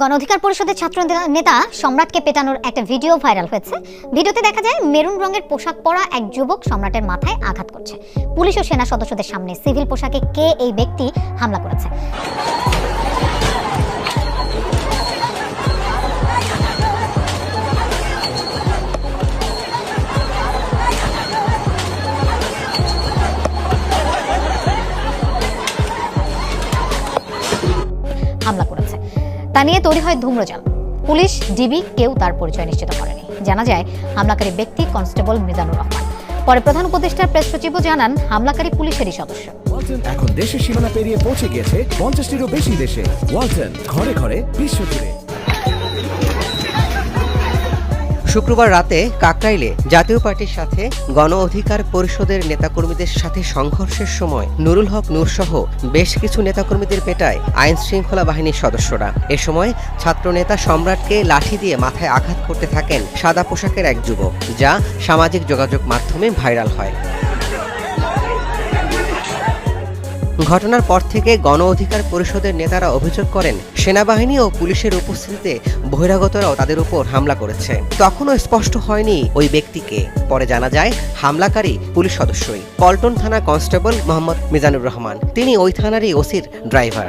গণ অধিকার পরিষদের ছাত্র নেতা সম্রাটকে পেটানোর একটা ভিডিও ভাইরাল হয়েছে। ভিডিওতে দেখা যায় মেরুন রঙের পোশাক পরা এক যুবক সম্রাটের মাথায় আঘাত করছে। পুলিশ ও সেনা সদস্যদের সামনে সিভিল পোশাকে কে এই ব্যক্তি হামলা করেছে? হামলা তা নিয়ে তৈরি হয় ধূম্রজাল। পুলিশ, ডিবি কেউ তার পরিচয় নিশ্চিত করেনি। জানা যায়, হামলাকারী ব্যক্তি কনস্টেবল মিজানুর রহমান। পরে প্রধান উপদেষ্টার প্রেস সচিবও জানান, হামলাকারী পুলিশেরই সদস্য। এখন দেশের সীমানা পেরিয়ে পৌঁছে গিয়েছে পঞ্চাশটিরও বেশি দেশে। ওয়ালটন ঘরে ঘরে বিশ্বজুড়ে শুক্রবার রাতে কাকরাইলে জাতীয় পার্টির সাথে গণ অধিকার পরিষদের নেতাকর্মীদের সাথে সংঘর্ষের সময় নুরুল হক নূরসহ বেশ কিছু নেতাকর্মীদের পেটায় আইন শৃঙ্খলা বাহিনীর সদস্যরা। এ সময় ছাত্রনেতা সম্রাটকে লাঠি দিয়ে মাথায় আঘাত করতে থাকেন সাদা পোশাকের এক যুবক, যা সামাজিক যোগাযোগ মাধ্যমে ভাইরাল হয়। ঘটনার পর থেকে গণ অধিকার পরিষদের নেতারা অভিযোগ করেন, সেনাবাহিনী ও পুলিশের উপস্থিতিতে বহিরাগতরাও তাদের উপর হামলা করেছে। তখনও স্পষ্ট হয়নি ওই ব্যক্তিকে। পরে জানা যায়, হামলাকারী পুলিশ সদস্যই। পল্টন থানা কনস্টেবল মোহাম্মদ মিজানুর রহমান। তিনি ওই থানারই ওসির ড্রাইভার।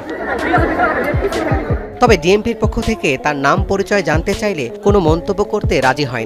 তবে ডিএমপির পক্ষ থেকে তার নাম পরিচয় জানতে চাইলে কোনো মন্তব্য করতে রাজি হয়নি।